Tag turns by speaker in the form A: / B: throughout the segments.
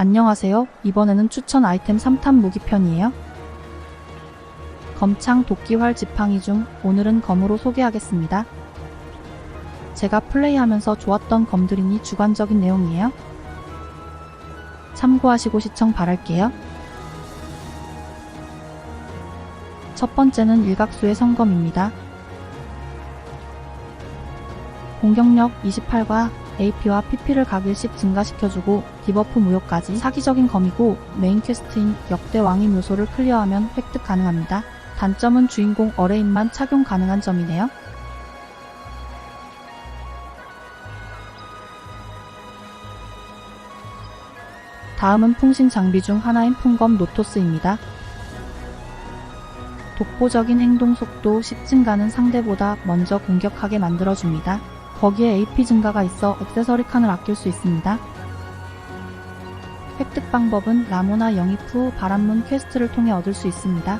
A: 안녕하세요. 이번에는 추천 아이템 3탄 무기편이에요. 검창 도끼활 지팡이 중 오늘은 검으로 소개하겠습니다. 제가 플레이하면서 좋았던 검들이니 주관적인 내용이에요. 참고하시고 시청 바랄게요. 첫 번째는 일각수의 성검입니다. 공격력 28과 AP와 PP를 각 1씩 증가시켜주고 디버프 무효까지 사기적인 검이고 메인 퀘스트인 역대 왕의 묘소를 클리어하면 획득 가능합니다. 단점은 주인공 어레인만 착용 가능한 점이네요. 다음은 풍신 장비 중 하나인 풍검 노토스입니다. 독보적인 행동 속도 10 증가는 상대보다 먼저 공격하게 만들어줍니다. 거기에 AP 증가가 있어 액세서리 칸을 아낄 수 있습니다. 획득 방법은 라모나 영입 후 바람문 퀘스트를 통해 얻을 수 있습니다.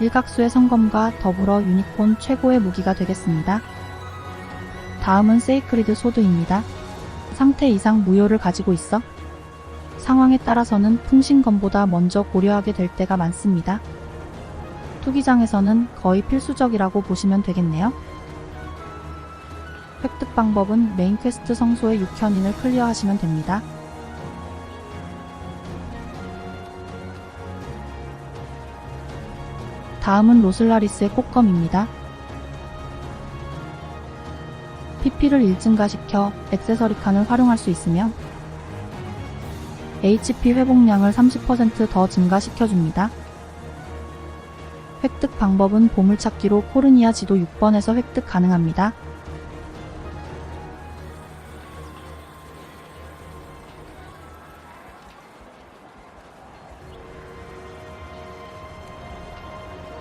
A: 일각수의 성검과 더불어 유니콘 최고의 무기가 되겠습니다. 다음은 세이크리드 소드입니다. 상태 이상 무효를 가지고 있어 상황에 따라서는 풍신검보다 먼저 고려하게 될 때가 많습니다. 투기장에서는 거의 필수적이라고 보시면 되겠네요. 획득 방법은 메인 퀘스트 성소의 6현인을 클리어하시면 됩니다. 다음은 로슬라리스의 꽃검입니다. PP를 1증가시켜 액세서리 칸을 활용할 수 있으며 HP 회복량을 30%더 증가시켜줍니다. 획득 방법은 보물찾기로 코르니아 지도 6번에서 획득 가능합니다.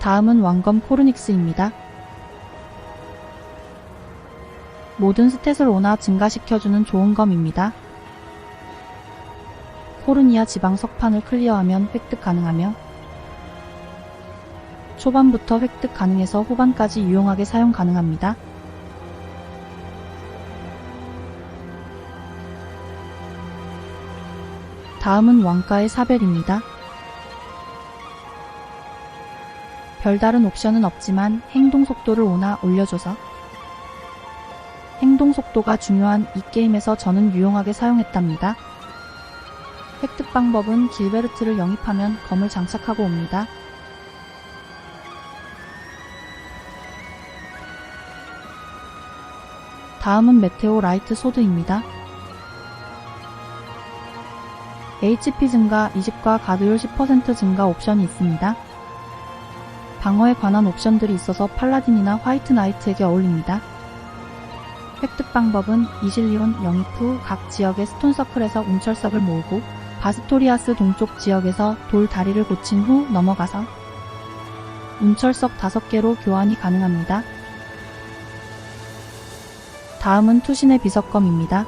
A: 다음은 왕검 코르닉스입니다. 모든 스탯을 오나 증가시켜주는 좋은 검입니다. 코르니아 지방 석판을 클리어하면 획득 가능하며 초반부터 획득 가능해서 후반까지 유용하게 사용 가능합니다. 다음은 왕가의 사벨입니다. 별다른 옵션은 없지만 행동 속도를 오나 올려줘서 행동 속도가 중요한 이 게임에서 저는 유용하게 사용했답니다. 획득 방법은 길베르트를 영입하면 검을 장착하고 옵니다. 다음은 메테오 라이트 소드입니다. HP 증가 20과 가드율 10% 증가 옵션이 있습니다. 방어에 관한 옵션들이 있어서 팔라딘이나 화이트 나이트에게 어울립니다. 획득 방법은 이실리온 영입 후 각 지역의 스톤서클에서 운철석을 모으고 바스토리아스 동쪽 지역에서 돌 다리를 고친 후 넘어가서 운철석 5개로 교환이 가능합니다. 다음은 투신의 비석검입니다.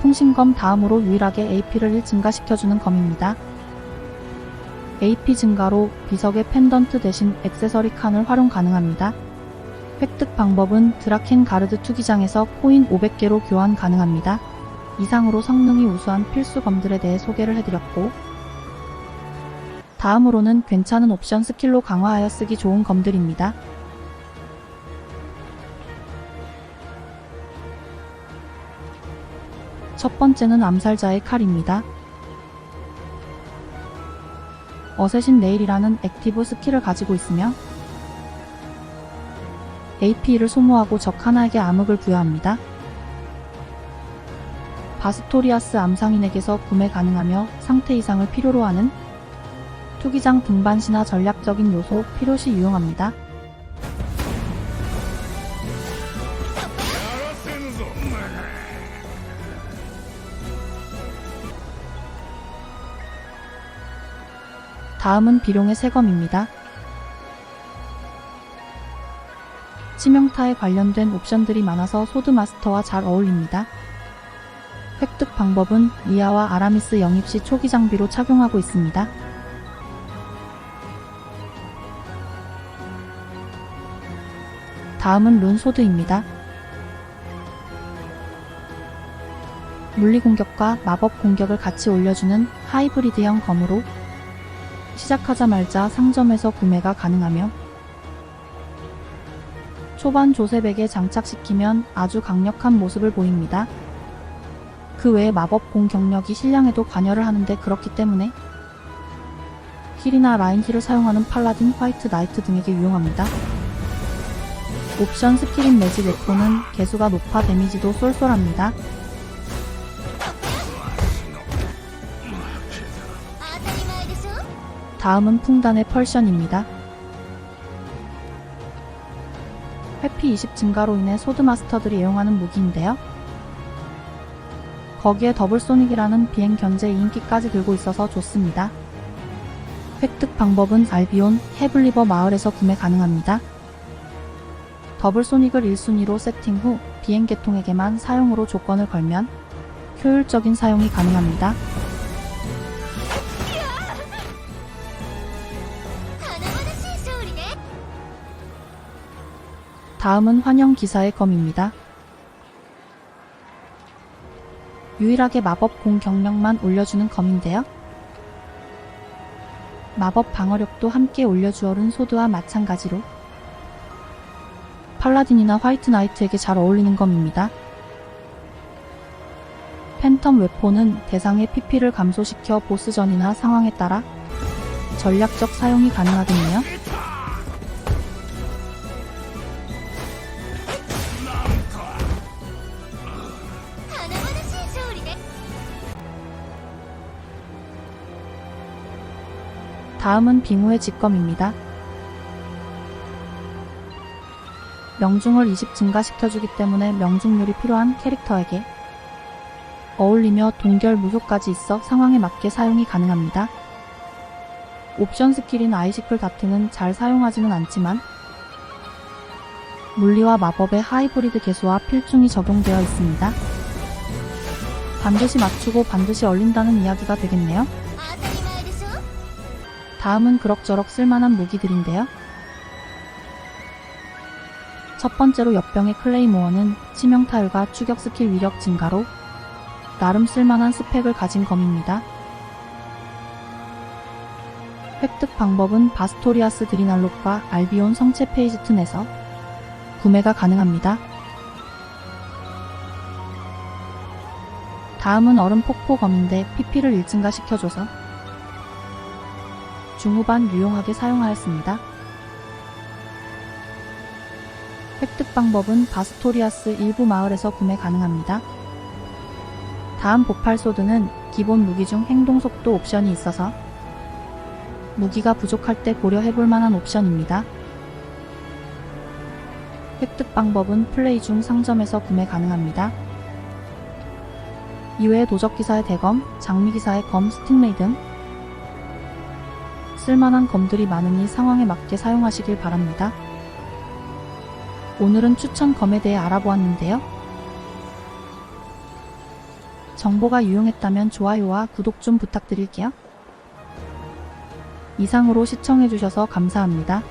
A: 풍신검 다음으로 유일하게 AP를 1 증가시켜주는 검입니다. AP 증가로 비석의 펜던트 대신 액세서리 칸을 활용 가능합니다. 획득 방법은 드라켄 가르드 투기장에서 코인 500개로 교환 가능합니다. 이상으로 성능이 우수한 필수 검들에 대해 소개를 해드렸고 다음으로는 괜찮은 옵션 스킬로 강화하여 쓰기 좋은 검들입니다. 첫 번째는 암살자의 칼입니다. 어쌔신 네일이라는 액티브 스킬을 가지고 있으며 AP를 소모하고 적 하나에게 암흑을 부여합니다. 바스토리아스 암상인에게서 구매 가능하며 상태 이상을 필요로 하는 투기장 등반시나 전략적인 요소 필요시 유용합니다. 다음은 비룡의 세검입니다. 치명타에 관련된 옵션들이 많아서 소드마스터와 잘 어울립니다. 획득 방법은 리아와 아라미스 영입 시 초기 장비로 착용하고 있습니다. 다음은 룬소드입니다. 물리 공격과 마법 공격을 같이 올려주는 하이브리드형 검으로 시작하자마자 상점에서 구매가 가능하며 초반 조셉에게 장착시키면 아주 강력한 모습을 보입니다. 그 외에 마법 공격력이 실량에도 관여를 하는데 그렇기 때문에 힐이나 라인 힐을 사용하는 팔라딘, 화이트 나이트 등에게 유용합니다. 옵션 스킬인 매직 웨폰은 개수가 높아 데미지도 쏠쏠합니다. 다음은 풍단의 펄션입니다. 회피 20 증가로 인해 소드마스터들이 애용하는 무기인데요. 거기에 더블 소닉이라는 비행 견제 2인기까지 들고 있어서 좋습니다. 획득 방법은 알비온, 헤블리버 마을에서 구매 가능합니다. 더블 소닉을 1순위로 세팅 후 비행 계통에게만 사용으로 조건을 걸면 효율적인 사용이 가능합니다. 다음은 환영 기사의 검입니다. 유일하게 마법 공격력만 올려주는 검인데요. 마법 방어력도 함께 올려주어른 소드와 마찬가지로 팔라딘이나 화이트 나이트에게 잘 어울리는 검입니다. 팬텀 웨폰은 대상의 PP를 감소시켜 보스전이나 상황에 따라 전략적 사용이 가능하겠네요. 다음은 빙우의 직검입니다. 명중을 20 증가시켜주기 때문에 명중률이 필요한 캐릭터에게 어울리며 동결 무효까지 있어 상황에 맞게 사용이 가능합니다. 옵션 스킬인 아이시클 다트는 잘 사용하지는 않지만 물리와 마법의 하이브리드 개수와 필중이 적용되어 있습니다. 반드시 맞추고 반드시 얼린다는 이야기가 되겠네요. 다음은 그럭저럭 쓸만한 무기들인데요. 첫 번째로 옆병의 클레이모어는 치명타율과 추격 스킬 위력 증가로 나름 쓸만한 스펙을 가진 검입니다. 획득 방법은 바스토리아스 드리날롭과 알비온 성체 페이지 튼에서 구매가 가능합니다. 다음은 얼음 폭포검인데 PP를 1 증가시켜줘서 중후반 유용하게 사용하였습니다. 획득 방법은 바스토리아스 일부 마을에서 구매 가능합니다. 다음 보팔소드는 기본 무기 중 행동 속도 옵션이 있어서 무기가 부족할 때 고려해볼 만한 옵션입니다. 획득 방법은 플레이 중 상점에서 구매 가능합니다. 이외에 도적기사의 대검, 장미기사의 검, 스틱레이 등 쓸만한 검들이 많으니 상황에 맞게 사용하시길 바랍니다. 오늘은 추천 검에 대해 알아보았는데요. 정보가 유용했다면 좋아요와 구독 좀 부탁드릴게요. 이상으로 시청해주셔서 감사합니다.